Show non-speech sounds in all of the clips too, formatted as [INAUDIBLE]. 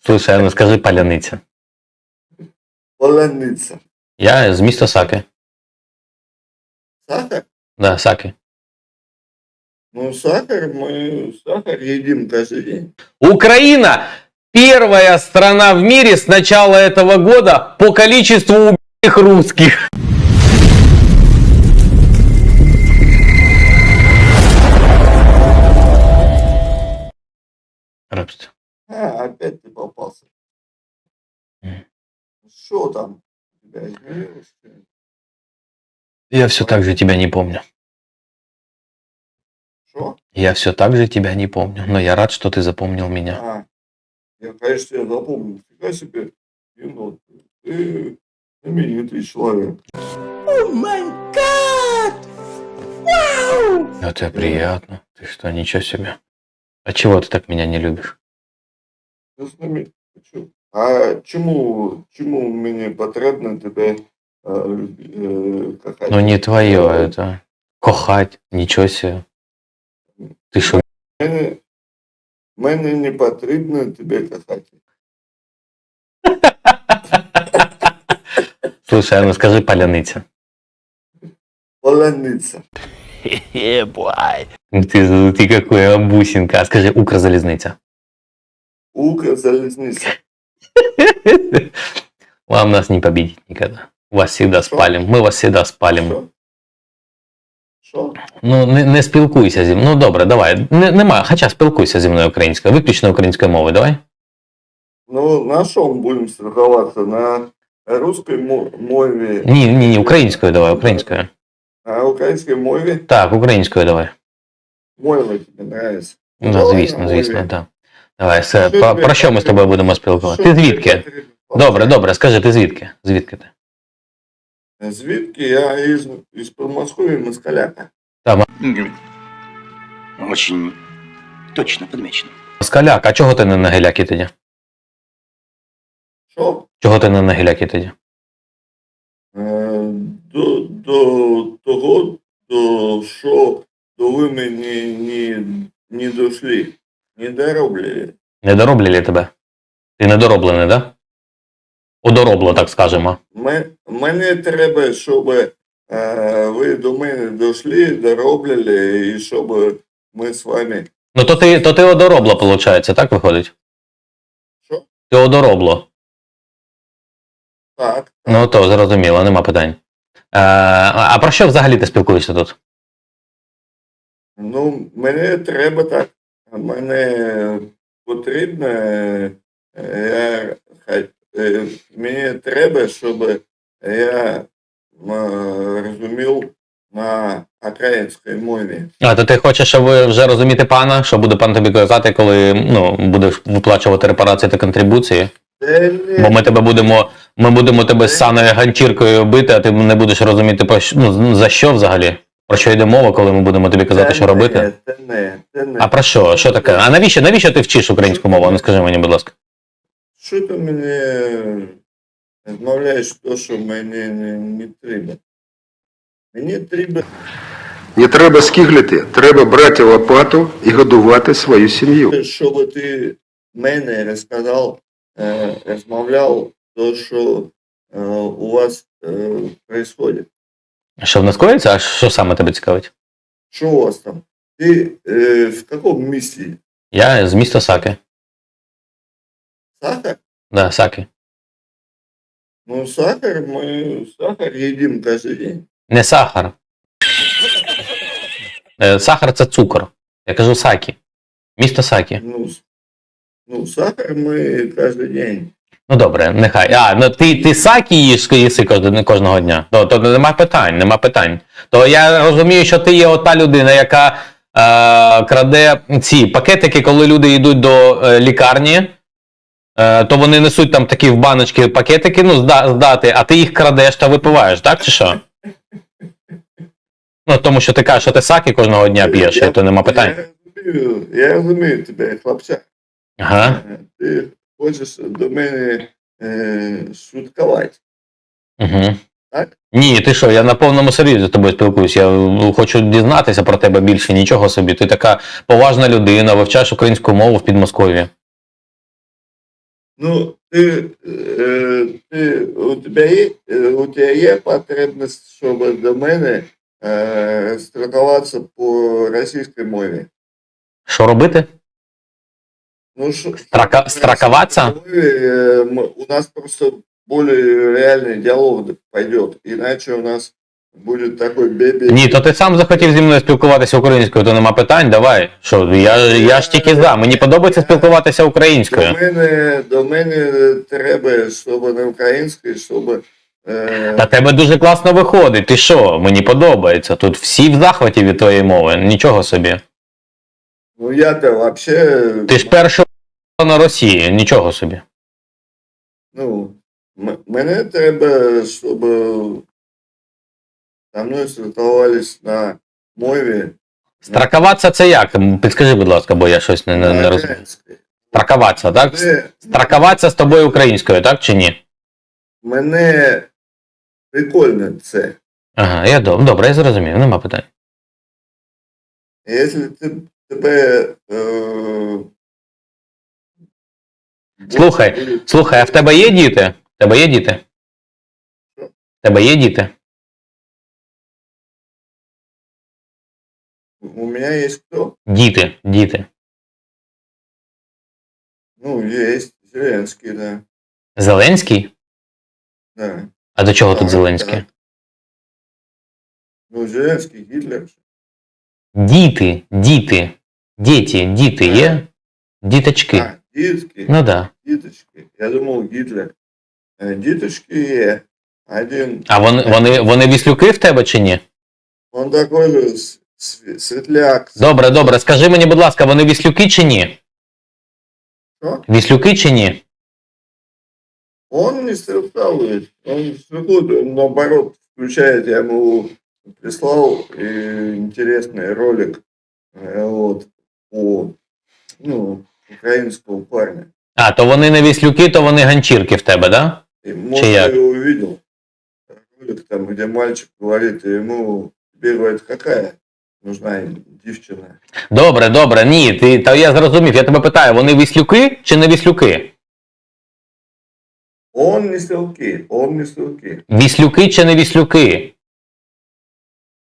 Слушай, ну скажи паляниця. Поляниця. Я з міста Саки. Сахар? Да, Саки. Ну, сахар, мы сахар едим каждый день. Украина первая страна в мире с начала этого года по количеству убитых русских. А, опять ты попался. Мгм. Что там? У тебя изменилось? Я все так же тебя не помню. Что? Я все так же тебя не помню, но я рад, что ты запомнил меня. А, я, конечно, тебя запомнил. Фига себе. Енот. Ты знаменитый человек. Это приятно. Ты что, ничего себе. А чего ты так меня не любишь? Ти знаменитий. Чо? А чому, чому мені потрібно тебе е, е, кохати? Ну не твое это. Кохать, ничего себе. Ты что, Мене, мене не потрібно тебе кохати. [LAUGHS] Слушай, а ну скажи паляниця. Поляниця. [LAUGHS] Ты, ты какой бусинка. А скажи Укрзалізниця. Укрзалізниця. [LAUGHS] Вам нас не победить никогда. Вас всегда спалим. Мы вас всегда спалим. Що? Що? Ну, не, не спілкуйся зі мною. Ну добре, давай. Не, нема, хоча спілкуйся зі мною українською. Виключно українською мовою, давай. Ну, на що ми будемо спілкуватися? На русській мо- мові, Ні, ні, ні, українською давай, українською. на українській мові. Так, українською давай. Мова тобі подобається. Ну, звісно, звісно, так. Давай, все. Що Про, про що ми з тобою будемо спілкуватися? Ти звідки? Добре, добре, скажи, ти звідки? Звідки ти? Звідки я із, із Подмосков'я Москаляка. Очень точно подмечено. Москаляк, а чого ти не на гелякі тоді? Що? Чого ти не на гелякі тоді? Е, до, до того, до що до ви мені не, не дошли, не дороблили. Не дороблять тебе? Ти недороблений, да? Одоробло, так скажемо. Ме- Мене треба, щоб е, ви до мене дошли, дороблили, і щоб ми з вами. Ну то ти, то ти одоробло, виходить, так виходить? Що? Ти одоробло. Так, Ну то зрозуміло, нема питань. Е, а про що взагалі ти спілкуєшся тут? ну, мене треба так. Мене потрібно, е, я, е, мені треба, щоб я е, розумів на українській мові. А то ти хочеш, щоб ви вже розуміти пана, що буде пан тобі казати, коли ну, будеш виплачувати репарації та контрибуції? Бо ми тебе будемо, ми будемо тебе з саною ганчіркою бити, а ти не будеш розуміти ну, за що взагалі? Про що йде мова, коли ми будемо тобі казати, та що ні, робити? Та не, та не. А про що? Що таке? А навіщо, навіщо ти вчиш українську мову? Ну скажи мені, будь ласка. Що ти мені розмовляєш то, що мені не, не треба? Мені треба, Не треба скиглити, треба брати лопату і годувати свою сім'ю. щоб ти мене розказав, е, розмовляв то, що е, у вас е, відбувається. Що в нас коїться? А що саме тебе цікавить? Що у вас там? Ти е, в якому місті? Я з міста Саки. Сахар? Да, Саки. Ну, сахар, ми сахар їдимо кожен день. Не сахар. Е, Сахар це цукор. Я кажу Сакі. Місто Сакі. Ну, с- ну сахар ми кожен день. Ну добре, нехай. А, ну ти, ти сакі їш їси кожного, дня. То, то нема питань, нема питань. То я розумію, що ти є ота людина, яка е, краде ці пакетики, коли люди йдуть до е, лікарні, е, то вони несуть там такі в баночки пакетики, ну, здати, а ти їх крадеш та випиваєш, так чи що? Ну, тому що ти кажеш, що ти сакі кожного дня п'єш, і то нема питань. Я розумію, я розумію тебе, хлопча. Ага. Ти хочеш до мене е, шуткувати, Угу. так? Ні, ти що, я на повному серйозі з тобою спілкуюсь. Я ну, хочу дізнатися про тебе більше, нічого собі. Ти така поважна людина, вивчаєш українську мову в Підмосков'ї. Ну, ти, е, ти, у, тебе є, у тебе є потребність, щоб до мене е, страхуватися по російській мові? Що робити? Ну, що, Страка- страховаться? Э, мы- У нас просто более реальный диалог пойдет, иначе у нас будет такой бебе. Ні, то ти сам захотів зі мною спілкуватися українською, то нема питань, давай. Що, я, я ж тільки за. Мені подобається спілкуватися До українською. мене, до мене треба, щоб не українською, щоб... Е, Та тебе дуже класно виходить. Ти що? Мені подобається. Тут всі в захваті від твоєї мови. Нічого собі. ну я-то вообще... Ти ж перший на Росії, нічого собі. Ну, м- мене треба, щоб со мною спілкувались на мові Стракуватися це як? Підскажи, будь ласка, бо я щось не, не, не розумію. українською. Стракуватися, так? Мене- Стракуватися з тобою українською, так чи ні? Мене прикольно це. Ага, я доб- добре, я зрозумів, нема питань. Якщо ти, тебе. Е, Слухай, Слухай, а в тебе є діти? В тебе є діти? В тебе є діти? У мене є хто? Діти, діти. Ну, є Зеленський, да. Зеленський? да. А до чого тут Зеленський? так. Ну, Зеленський, Гітлер. Діти, діти, діти, діти є? Діточки. А, дітки, Ну да. діточки. Я думав, Гітлер. Е, Діточки є. Один. А вони, вони, вони віслюки в тебе чи ні? Он такой же с- св- светляк. Добре, добре. Скажи мені, будь ласка, вони віслюки чи ні? Що? Віслюки чи ні? Он не стреляет, он стрелкует, он наоборот включает, я ему прислал э, интересный ролик э, вот, По ну, украинского парня. А, то вони не віслюки, то вони ганчірки в тебе, да? И, может, ты его увидел. Ролик там, где мальчик говорит ему, тебе говорит, какая нужна девчина. Добре, добре, ні, ти, та я зрозумів. Я тебе питаю, вони віслюки чи не віслюки? Он не стрелки, он не стрелки. Віслюки чи не віслюки?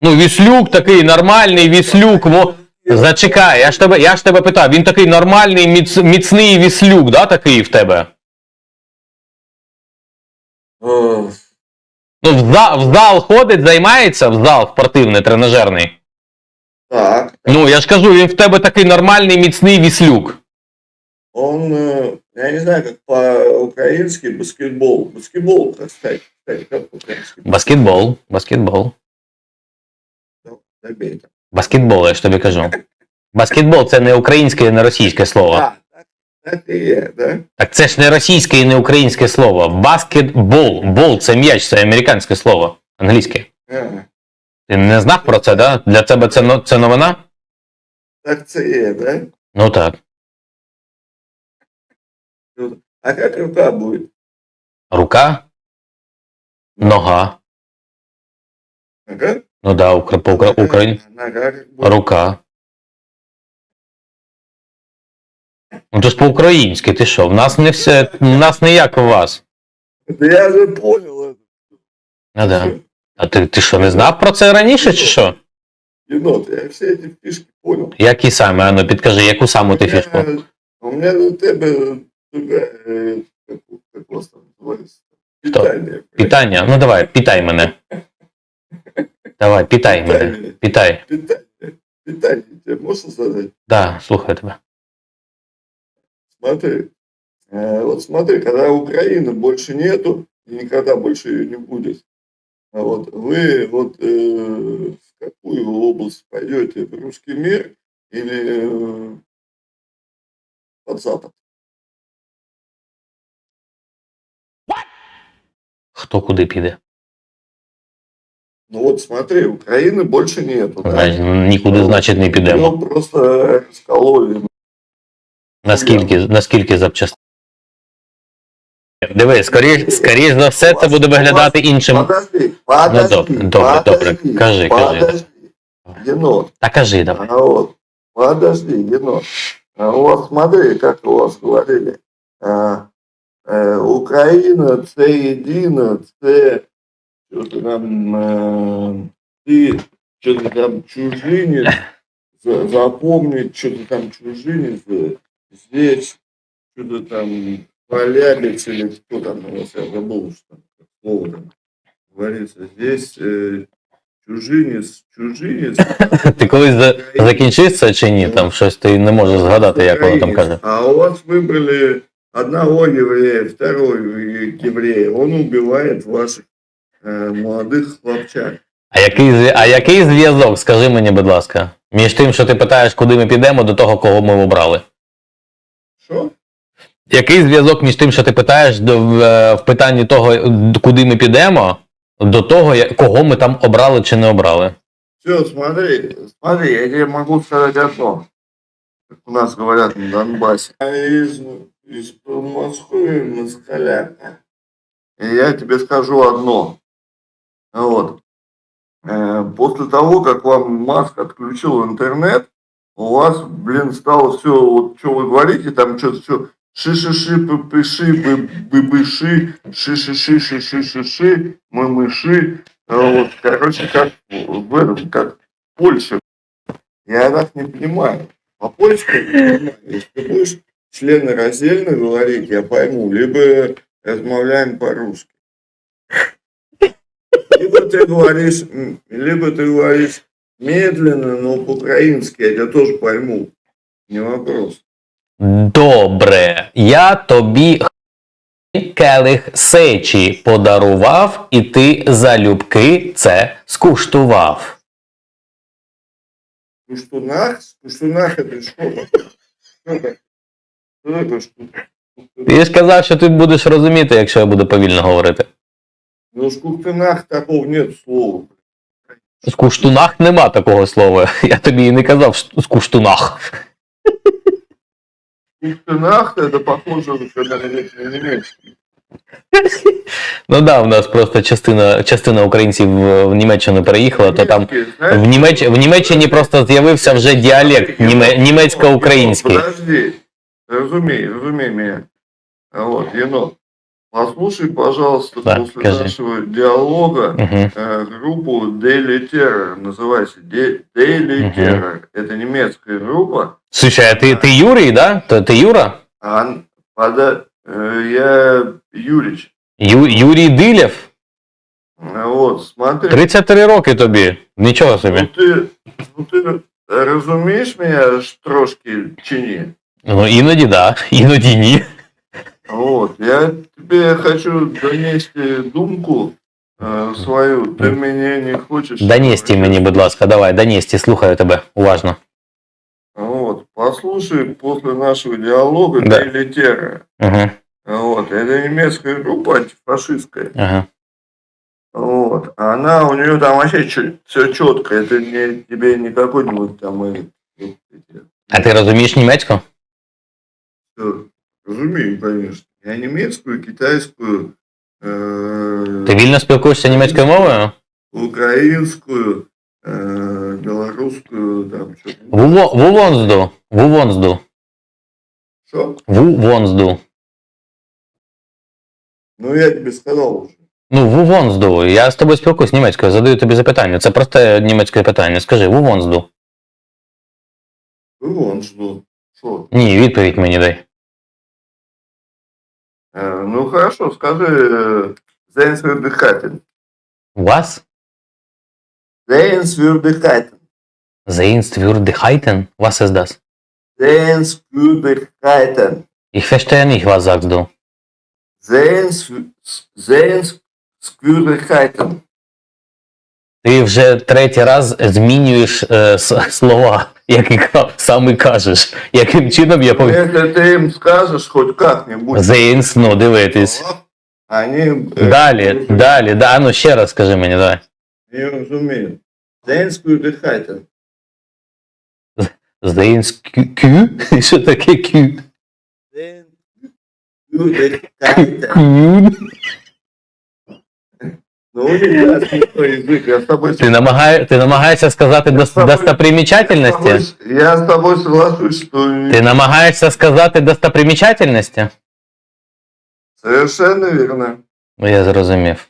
Ну, віслюк такий нормальний віслюк. Во... Зачекай, я ж тебе, я ж тебе питаю, він такий нормальний, міц, міцний віслюк, да, такий в тебе? Ну, в зал, в зал ходить, займається, в зал спортивний, тренажерний. Так, Ну, я ж кажу, він в тебе такий нормальний, міцний віслюк. Он, э, я не знаю, как по-украински баскетбол. Баскетбол, сказать, кстати, как по-украински. Баскетбол, баскетбол. Забей там. Баскетбол, я ж тобі кажу. Баскетбол це не українське і не російське слово. Так, так є? Так це ж не російське і не українське слово. Баскетбол. Бол це м'яч, це американське слово. Англійське. А, Ти не знав про це, да? Для тебе це, це новина? так це є, да? Ну так. А как рука будет? Рука, нога. Нога? Ну да, укра, по укра, Україні. Нога как будет? Рука. Ну то ж по-українськи, ти що? В нас не все, в нас не як у вас. Да я же понял это. Ну да. А ти, ти що, не знав про це раніше, чи що? Енот, я все эти фишки понял. Які саме? Ану, підкажи, яку саму ти фішку? У меня- У меня до тебе другая, э, как, как у вас там называется? Что? Питание. Питання? Ну давай, питай мене. Давай, питай мене. Питание. Питай. Питание тебе можно задать? Да, слухаю тебе. Смотри. Э, Вот смотри, когда Украины больше нету, и никогда больше ее не будет, а вот вы вот э, в какую область пойдете? В русский мир или э, под Запад? Хто куди піде? Ну вот смотри, Украины больше нету. да? Нікуди, значить, не підемо. Её просто раскололи. Наскільки, наскільки запчастин? Диви, скоріш, скоріш за все, це буде виглядати іншим. Подожди, подожди, добре, добре, добре. подожди, Кажи, кажи. подожди. Енот, Та кажи давай. а вот, подожди, енот. А вот смотри, как у вас говорили. А, Україна це єдина, це ти там, ти, що ти там чужинець, за- запомнить, что ты там чужинец, э, здесь что-то там полябец или кто там, у вас я забыл, что там, слово там говорится, здесь э, чужинец, чужинец. [LAUGHS] Ти колись за- закінчив це чи ні? Там щось ти не можеш згадати, як воно там каже. А у вас выбрали одного еврея, второй еврея, он убивает ваших э, молодых хлопчак. А який, а який зв'язок, скажи мені, будь ласка, між тим, що ти питаєш, куди ми підемо, до того, кого ми обрали? Что? Який зв'язок між тим, що ти питаєш до, в, е, в питанні того, куди ми підемо, до того, кого ми там обрали чи не обрали? Все, смотри, смотри, я тебе могу сказать одно. Как у нас говорят на Донбассе. Из, из Подмосковья москаля. И я тебе скажу одно. Вот. Э, После того, как вам Маск отключил интернет, у вас, блин, стало все, вот что вы говорите, там что-то все ши-ши-ши, пы-пыши, бы-бы-ши, ши-ши-ши, ши-ши-ши-ши, мы-мыши. Вот, короче, как в как в Польше. Я так не понимаю. Не понимаю. Если ты будешь члены раздельно говорить, я пойму. Либо размовляем по-русски. Либо ты говоришь, м, либо ты говоришь медленно, но по-украински, я тебя тоже пойму. Не вопрос. Добре, я тобі келих сечі подарував, і ти залюбки це скуштував. Куштунах? Куштунах это что? Что это? Что это? Что? Ти ж казав, що ти будеш розуміти, якщо я буду повільно говорити. Ну, в Куштунах такого нет слова. Скуштунах нема такого слова. [LAUGHS] Я тобі і не казав скуштунах. Куштунах это похоже на на немецкий. Ну да, в нас просто частина, частина українців в в Німеччину переїхала, то там в, Німеч... в Німеччині просто з'явився вже діалект німе... німецько-український. Подожди, разумей меня. А Вот, енот. Послушай, пожалуйста, Да, после скажи. нашего диалога Угу. э, группу Daily Terror, называется Де- Daily Мгм. Terror. Это немецкая группа. Слушай, а ти, ти Юрій, да? То ти Юра? А, н- пода- э, я Юрич. Ю... Юрій Дилєв? А Вот, смотри. 33 роки тобі. Нічого Ну собі. ты, ну ты разумеешь меня ж трошки чи ні? Ну, іноді да, [LAUGHS] іноді ні. Вот, я тебе хочу донести думку э, свою. Ты меня не хочешь... Донести мені, будь ласка, давай, донести, слухаю тебе уважно. Вот, послушай после нашего диалога Да. Daily Terror. Угу, Вот, это немецкая группа антифашистская. ага. Вот, она, у нее там вообще все четко. Это не тебе не какой-нибудь там... э, вот эти, А ти розумієш німецьку? Всё, Разумею, конечно. Я немецкую, китайскую, э, Ти вільно спілкуєшся німецькою мовою? украинскую, э, белорусскую, там что-то. Вувонзду. Вувонзду. Что? Вувонзду. Ну, я тебе сказал уже. Ну, вувонзду. Я з тобою спілкуюсь німецькою, задаю тобі запитання. Це просте німецьке питання. Скажи, вувонзду. Вон жду. Ні, відповідь мені дай. Э, ну, хорошо, скажи э. Вас? Was ist das? Зейнсвюрдехайтен. Ich verstehe nicht, was sagst du. Зейнсвюрдехайтен. Ти вже третій раз змінюєш е, с- слова, які ка- саме кажеш. Яким чином я повинен. Если ты им скажешь хоть как-нибудь, Зейнс, ну дивитись. они э, Далі, далі, да, ну ще раз скажи мені, давай. не разумеют. Зейнсвюрдехайтен. Зейнс кю? кю? [LAUGHS] Що таке кю? Зейнсвюрдехайтен. Кю? Ну, никто [LAUGHS] язык, я с тобой Ти, намагає, ти намагаєшся сказати дос, достопримічательності? Я с тобой соглашусь, что Ти намагаєшся сказати достопримічательності? Совершенно верно. Я зрозумів.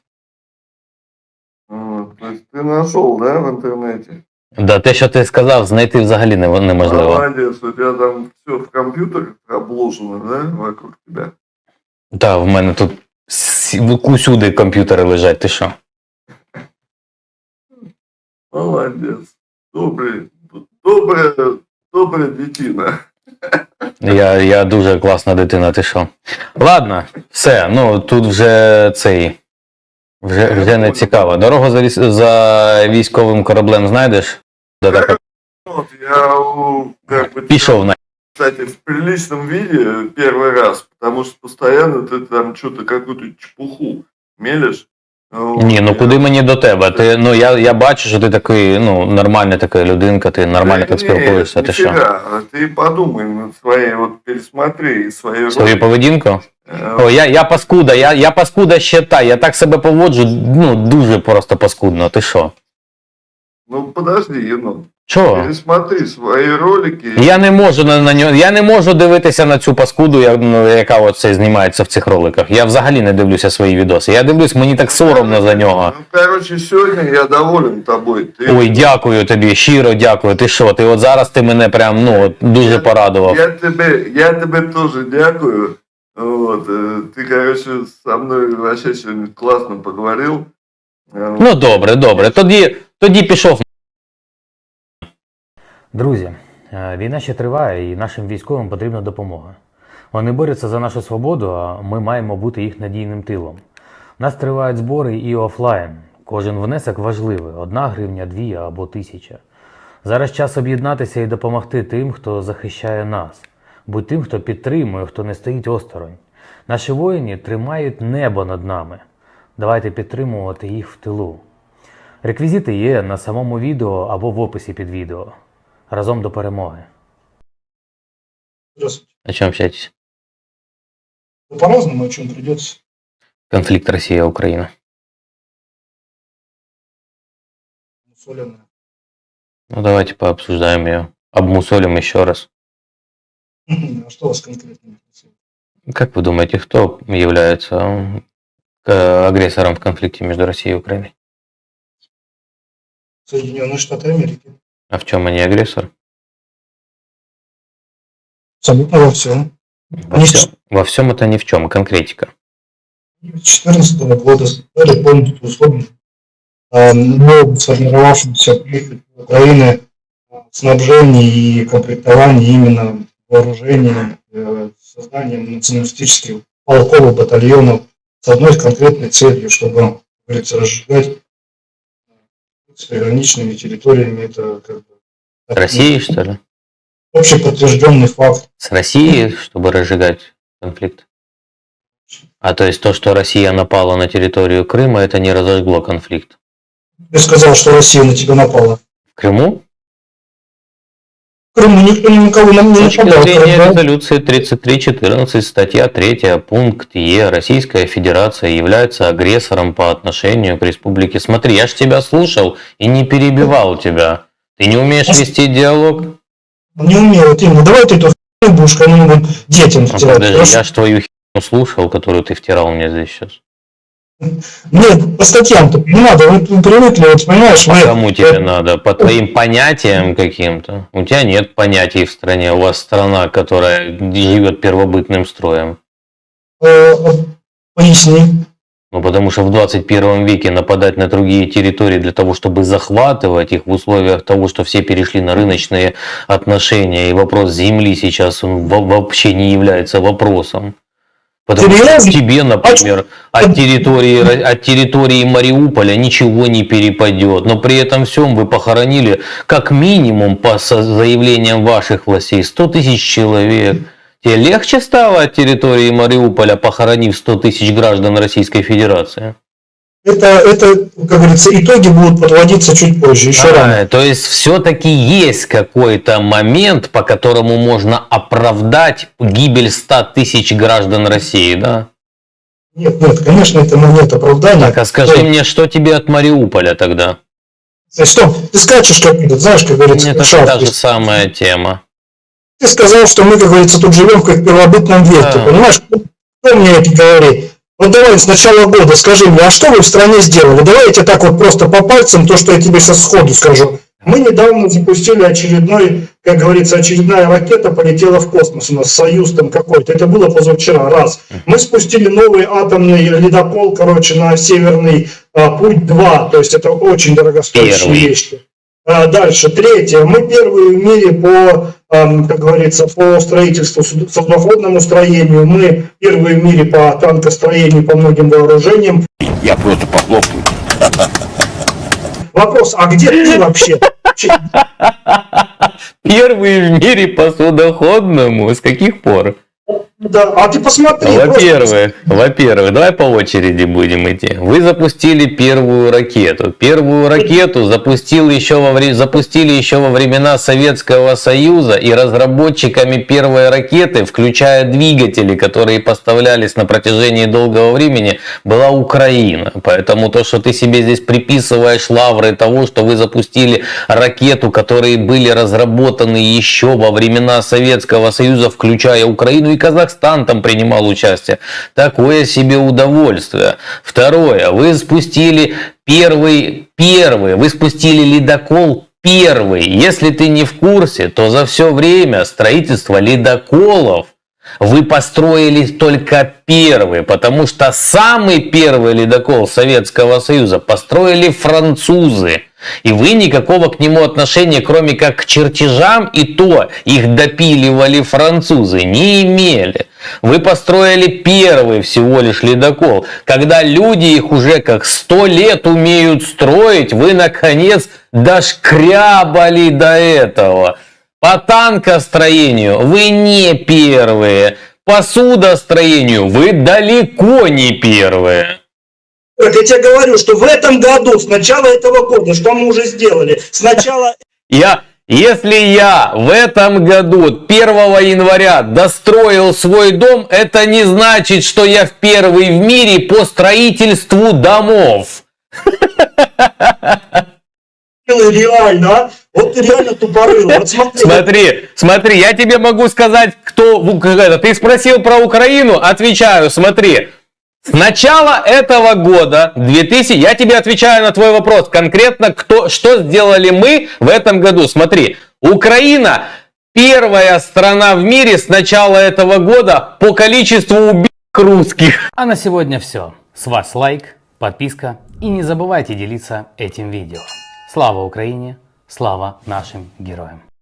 Вот, то есть ты нашел, да, в интернете? Да, те, що ти сказав, знайти взагалі не- неможливо. Молодец, у тебя там все в компьютерах обложено, да, вокруг тебя. Так, в мене тут усюди комп'ютери лежать, ти що? Молодец. Добрый, добрая, добрая детина. Я, я дуже класна дитина, ти що? Ладно, все, ну тут вже цей. Вже, вже не цікаво. Дорогу за, ліс- за військовим кораблем знайдеш? Де така Вот, я у- как бы пішов на кстати, в приличном виде первый раз, потому что постоянно ты там что-то какую-то чепуху мелешь. Вот, Ні, ну я- куди мені до тебе? Ти, ну я, я бачу, що ти такий, ну, нормальна така людинка, ти нормально Да так нет, спілкуєшся, ти що? нифига. Ты подумай над своей, вот пересмотри свои Свою ролики. поведінку? Э, О, я, я паскуда, я, я паскуда ще та, я так себе поводжу, ну, дуже просто паскудно, ти що? Ну подожди, ну Чого? пересмотри свои ролики. Я не можу на, на нього, я не можу дивитися на цю паскуду, я- ну, яка оце знімається в цих роликах. Я взагалі не дивлюся свої відоси. Я дивлюсь, мені так соромно за нього. Ну, короче, сегодня я доволен тобой. Ты, Ой, дякую тобі, щиро дякую. Ти що? Ти от зараз ти мене прям ну от, дуже порадував. Я тебе, я тебе тоже дякую. Вот, э, ты, короче, со мной вообще сегодня классно поговорил. Э, вот. Ну добре, добре. Тоді, тоді пішов. Друзі, е, війна ще триває, і нашим військовим потрібна допомога. Вони борються за нашу свободу, а ми маємо бути їх надійним тилом. У нас тривають збори і офлайн. Кожен внесок важливий: одна гривня, дві або тисяча. Зараз час об'єднатися і допомогти тим, хто захищає нас, будь тим, хто підтримує, хто не стоїть осторонь. Наші воїни тримають небо над нами. Давайте підтримувати їх в тилу. Реквізити є на самому відео або в описі під відео. Разом до перемоги. Здравствуйте. О чому общаетесь? Ну, по-разному, о чем придется. Конфликт Россия-Украина. Соленое. Ну давайте пообсуждаем ее. Обмусолим еще раз. А что вас конкретно интересует? Как вы думаете, кто является м, агрессором в конфликте между Россией и Украиной? Соединенные Штаты Америки. А в чем они агрессор? Абсолютно во всем. Во Они всем, во всем это ни в чем, конкретика. С 2014 года создали полностью условия э, нового сформировавшегося принципа Украины э, снабжения и комплектования именно вооружением, э, созданием националистических полков и батальонов с одной конкретной целью, чтобы, как говорится, разжигать с приграничными территориями. Это как бы С Россией, что ли? общеподтвержденный факт. С Россией, чтобы разжигать конфликт? А то есть то, что Россия напала на территорию Крыма, это не разожгло конфликт? Я сказал, что Россия на тебя напала. В Крыму? Крыму никто ни С точки зрения да? резолюции 33.14, статья 3, пункт Е, Российская Федерация является агрессором по отношению к республике. Смотри, я ж тебя слушал и не перебивал тебя. Ты не умеешь А вести диалог? Не умел. Вот именно. Давай ты эту хуйню будешь кому-нибудь детям А, втирать. подожди, Хорошо? я ж твою херню слушал, которую ты втирал мне здесь сейчас. Нет, по статьям-то не надо. Вы, вы привыкли, вот понимаешь, По мы... кому тебе надо? По твоим понятиям каким-то? У тебя нет понятий в стране. У вас страна, которая живет первобытным строем. э, поясни. Ну, потому что в 21 веке нападать на другие территории для того, чтобы захватывать их в условиях того, что все перешли на рыночные отношения, и вопрос земли сейчас он во- вообще не является вопросом. Потому что Серьезно? тебе, например, от территории, от территории Мариуполя ничего не перепадет. Но при этом всем вы похоронили как минимум по заявлениям ваших властей 100 тысяч человек. Тебе легче стало от территории Мариуполя, похоронив 100 тысяч граждан Российской Федерации? Это, это, как говорится, итоги будут подводиться чуть позже, еще А, рано. то есть все-таки есть какой-то момент, по которому можно оправдать гибель 100 тысяч граждан России, да? Нет, нет, конечно, этому нет оправдания. Так, а скажи Что? мне, что тебе от Мариуполя тогда? Что, ты скачешь, как знаешь, как говорится, Это же шаг. та же самая тема. Ты сказал, что мы, как говорится, тут живем как в первобытном веке, Да. понимаешь? кто мне это говорит? Вот давай с начала года скажи мне, а что вы в стране сделали? Давай я тебе так вот просто по пальцам, то, что я тебе сейчас сходу скажу. Мы недавно запустили очередной, как говорится, очередная ракета полетела в космос у нас, Союз там какой-то. Это было позавчера, раз. Мы спустили новый атомный ледокол, короче, на Северный а, путь 2. То есть это очень дорогостоящие Первый. вещи. А, дальше, третье. Мы первые в мире по, как говорится, по строительству, суд- судоходному строению. Мы первые в мире по танкостроению, по многим вооружениям. Я просто похлопаю. [LAUGHS] Вопрос, а где ты вообще? Первый в мире по судоходному. С каких пор? Да, а ты посмотри. просто Во-первых, во-первых, давай по очереди будем идти. Вы запустили первую ракету. Первую ракету запустил еще во вре- запустили еще во времена Советского Союза и разработчиками первой ракеты, включая двигатели, которые поставлялись на протяжении долгого времени, была Украина. Поэтому то, что ты себе здесь приписываешь лавры того, что вы запустили ракету, которые были разработаны еще во времена Советского Союза, включая Украину и Казахстан там принимал участие. Такое себе удовольствие. Второе, вы спустили первый, первый, вы спустили ледокол первый. Если ты не в курсе, то за все время строительства ледоколов вы построили только первый, потому что самый первый ледокол Советского Союза построили французы. И вы никакого к нему отношения, кроме как к чертежам, и то их допиливали французы, не имели. Вы построили первый всего лишь ледокол. Когда люди их уже как сто лет умеют строить, вы наконец дошкрябали до этого. По танкостроению вы не первые. По судостроению вы далеко не первые. Я тебе говорю, что в этом году, с начала этого года, что мы уже сделали? Сначала [LAUGHS] Я, если я в этом году 1 января достроил свой дом, это не значит, что я в первый в мире по строительству домов. [LAUGHS] реально, а? Вот ты реально тупорылый. Вот смотри. Смотри, смотри, я тебе могу сказать, кто... Ты спросил про Украину, отвечаю, смотри. С начала этого года, 2000, я тебе отвечаю на твой вопрос, конкретно, кто, что сделали мы в этом году. Смотри, Украина первая страна в мире с начала этого года по количеству убитых русских. А на сегодня все. С вас лайк, подписка и не забывайте делиться этим видео. Слава Украине! Слава нашим героям!